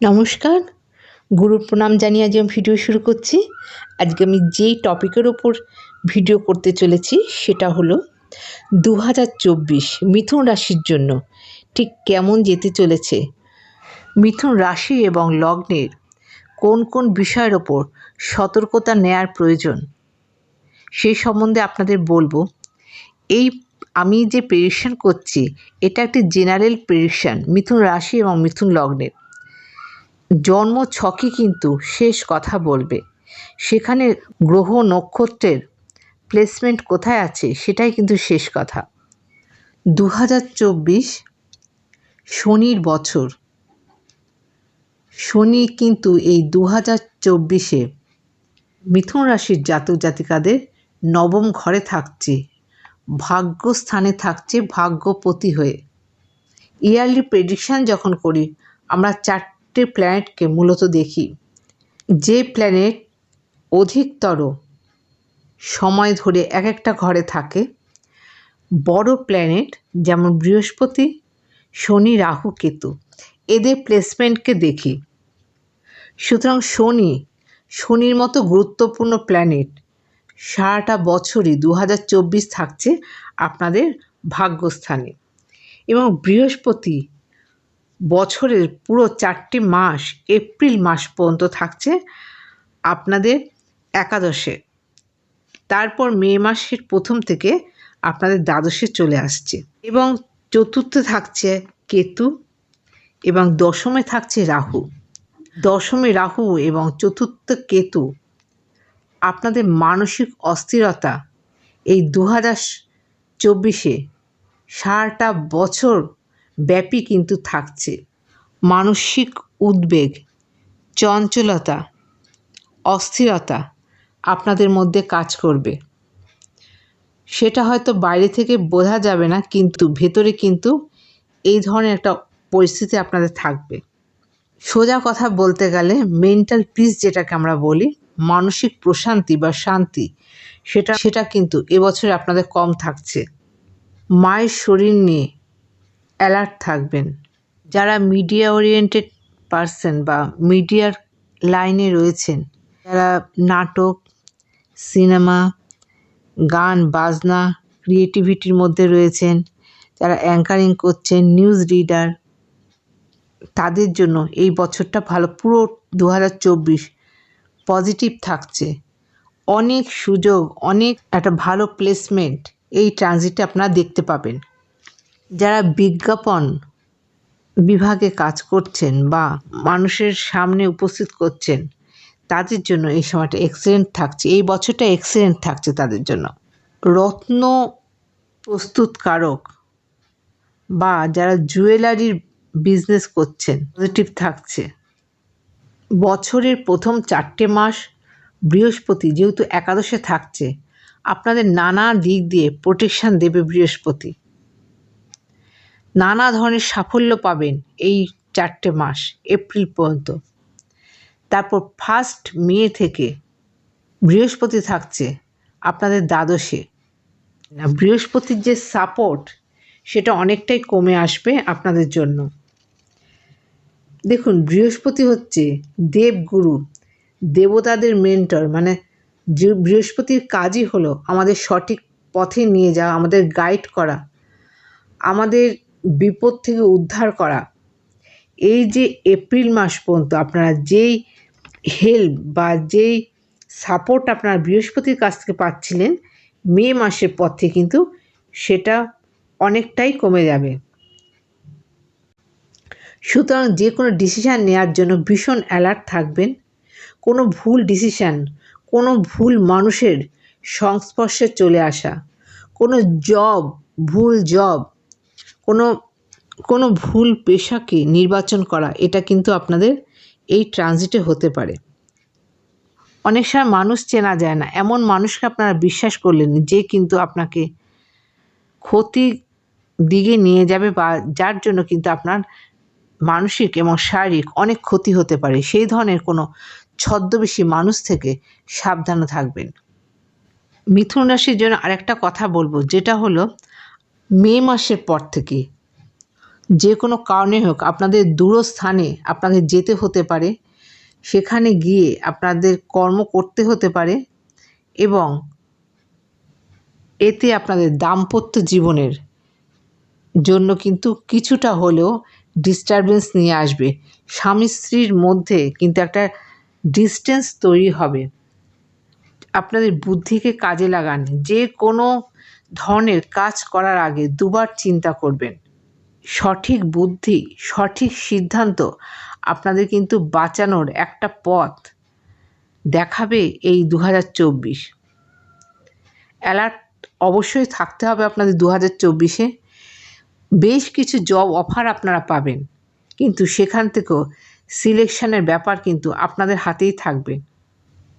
নমস্কার। গুরুর প্রণাম জানিয়ে আজ আমি ভিডিও শুরু করছি। আজকে আমি যেই টপিকের ওপর ভিডিও করতে চলেছি সেটা হলো দু হাজার চব্বিশ মিথুন রাশির জন্য ঠিক কেমন যেতে চলেছে? মিথুন রাশি এবং লগ্নের কোন কোন বিষয়ের ওপর সতর্কতা নেয়ার প্রয়োজন? সেই সম্বন্ধে আপনাদের বলব। এই আমি যে প্রেডিকশান করছি, এটা একটি জেনারেল প্রেডিকশান মিথুন রাশি এবং মিথুন লগ্নের। জন্ম ছকই কিন্তু শেষ কথা বলবে। সেখানে গ্রহ নক্ষত্রের প্লেসমেন্ট কোথায় আছে সেটাই কিন্তু শেষ কথা। দু হাজার চব্বিশ শনির বছর। শনি কিন্তু এই দু হাজার চব্বিশে মিথুন রাশির জাতক জাতিকাদের নবম ঘরে থাকছে, ভাগ্যস্থানে থাকছে ভাগ্যপতি হয়ে। ইয়ারলি প্রেডিকশান যখন করি, আমরা চারটে প্ল্যানেটকে মূলত দেখি। যে প্ল্যানেট অধিকতর সময় ধরে এক একটা ঘরে থাকে, বড় প্ল্যানেট যেমন বৃহস্পতি, শনি, রাহু, কেতু, এদের প্লেসমেন্টকে দেখি। সুতরাং শনি, শনির মতো গুরুত্বপূর্ণ প্ল্যানেট সারাটা বছরই দু হাজার চব্বিশ থাকছে আপনাদের ভাগ্যস্থানে এবং বৃহস্পতি বছরের পুরো চারটি মাস, এপ্রিল মাস পর্যন্ত থাকছে আপনাদের একাদশে। তারপর মে মাসের প্রথম থেকে আপনাদের দ্বাদশে চলে আসছে। এবং চতুর্থে থাকছে কেতু এবং দশমে থাকছে রাহু। দশমে রাহু এবং চতুর্থ কেতু। আপনাদের মানসিক অস্থিরতা এই দু হাজার চব্বিশে সারাটা বছর ব্যাপী কিন্তু থাকছে। মানসিক উদ্বেগ, চঞ্চলতা, অস্থিরতা আপনাদের মধ্যে কাজ করবে। সেটা হয়তো বাইরে থেকে বোঝা যাবে না, কিন্তু ভেতরে কিন্তু এই ধরনের একটা পরিস্থিতি আপনাদের থাকবে। সোজা কথা বলতে গেলে মেন্টাল পিস যেটাকে আমরা বলি, মানসিক প্রশান্তি বা শান্তি, সেটা সেটা কিন্তু এবছরে আপনাদের কম থাকছে। মায়ের শরীর নিয়ে অ্যালার্ট থাকবেন। যারা মিডিয়া ওরিয়েন্টেড পারসন বা মিডিয়ার লাইনে রয়েছেন, যারা নাটক সিনেমা গান, বাজনা ক্রিয়েটিভিটির মধ্যে রয়েছেন, যারা অ্যাঙ্কারিং করছেন নিউজ রিডার তাদের জন্য এই বছরটা ভালো। পুরো দু হাজার চব্বিশ পজিটিভ থাকছে। অনেক সুযোগ, অনেক একটা ভালো প্লেসমেন্ট এই ট্রানজিটে আপনারা দেখতে পাবেন। যারা বিজ্ঞাপন বিভাগে কাজ করছেন বা মানুষের সামনে উপস্থিত করছেন, তাদের জন্য এই সময়টা এক্সেলেন্ট থাকছে। এই বছরটা এক্সেলেন্ট থাকছে তাদের জন্য। রত্ন প্রস্তুতকারক বা যারা জুয়েলারির বিজনেস করছেন পজিটিভ থাকছে। বছরের প্রথম চারটে মাস বৃহস্পতি যেহেতু একাদশে থাকছে, আপনাদের নানা দিক দিয়ে প্রোটেকশান দেবে বৃহস্পতি। নানা ধরনের সাফল্য পাবেন এই চারটে মাস, এপ্রিল পর্যন্ত। তারপর ফার্স্ট মে থেকে বৃহস্পতি থাকছে আপনাদের দ্বাদশে। বৃহস্পতির যে সাপোর্ট সেটা অনেকটাই কমে আসবে আপনাদের জন্য। দেখুন, বৃহস্পতি হচ্ছে দেবগুরু, দেবতাদের মেন্টর মানে যে বৃহস্পতির কাজই হলো আমাদের সঠিক পথে নিয়ে যাওয়া, আমাদের গাইড করা। আমাদের বিপদ থেকে উদ্ধার করা। এই যে এপ্রিল মাস পর্যন্ত আপনারা যেই হেল্প বা যেই সাপোর্ট আপনারা বৃহস্পতির কাছ থেকে পাচ্ছিলেন, মে মাসের পর থেকে কিন্তু সেটা অনেকটাই কমে যাবে। সুতরাং যে কোনো ডিসিশান নেওয়ার জন্য ভীষণ অ্যালার্ট থাকবেন। কোনো ভুল ডিসিশান কোনো ভুল মানুষের সংস্পর্শে চলে আসা, কোনো জব ভুল জব কোনো কোনো ভুল পেশাকে নির্বাচন করা, এটা কিন্তু আপনাদের এই ট্রানজিটে হতে পারে। অনেক সময় মানুষ চেনা যায় না। এমন মানুষকে আপনারা বিশ্বাস করলেন যে কিন্তু আপনাকে ক্ষতি দিকে নিয়ে যাবে বা যার জন্য কিন্তু আপনার মানসিক এবং শারীরিক অনেক ক্ষতি হতে পারে। সেই ধরনের কোনো ছদ্মবেশী মানুষ থেকে সাবধানে থাকবেন। মিথুন রাশির জন্য আরেকটা কথা বলব, যেটা হলো মে মাসের পর থেকে, যে কোনো কারণে হোক আপনাদের দূরস্থানে আপনাদের যেতে হতে পারে, সেখানে গিয়ে আপনাদের কর্ম করতে হতে পারে এবং এতে আপনাদের দাম্পত্য জীবনের জন্য কিন্তু কিছুটা হলেও ডিস্টারবেন্স নিয়ে আসবে। স্বামী স্ত্রীর মধ্যে কিন্তু একটা ডিস্টেন্স তৈরি হবে। আপনাদের বুদ্ধিকে কাজে লাগান। যে কোনো ধরনের কাজ করার আগে দুবার চিন্তা করবেন। সঠিক বুদ্ধি, সঠিক সিদ্ধান্ত আপনাদের কিন্তু বাঁচানোর একটা পথ দেখাবে এই দু হাজার চব্বিশ। অ্যালার্ট অবশ্যই থাকতে হবে আপনাদের দু হাজার চব্বিশে। বেশ কিছু জব অফার আপনারা পাবেন, কিন্তু সেখান থেকেও সিলেকশনের ব্যাপার কিন্তু আপনাদের হাতেই থাকবে।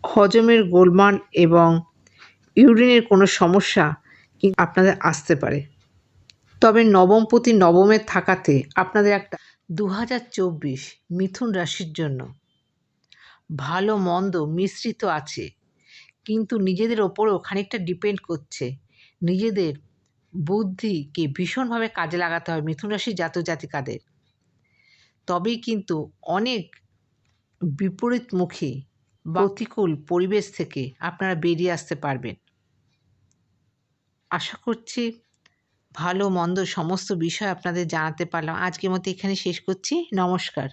হজমের গোলমাল এবং ইউরিনের কোনো সমস্যা আপনাদের আসতে পারে। তবে নবমপতি নবমে থাকাতে আপনাদের একটা দু হাজার চব্বিশ মিথুন রাশির জন্য ভালো মন্দ মিশ্রিত আছে, কিন্তু নিজেদের ওপরেও খানিকটা ডিপেন্ড করছে। নিজেদের বুদ্ধিকে ভীষণভাবে কাজে লাগাতে হবে মিথুন রাশির জাত জাতিকাদের। তবেই কিন্তু অনেক বিপরীতমুখী বা প্রতিকূল পরিবেশ থেকে আপনারা বেরিয়ে আসতে পারবেন। আশা করছি ভালো, মন্দ সমস্ত বিষয় আপনাদের জানাতে পারলাম। আজকের মতো এখানে শেষ করছি। নমস্কার।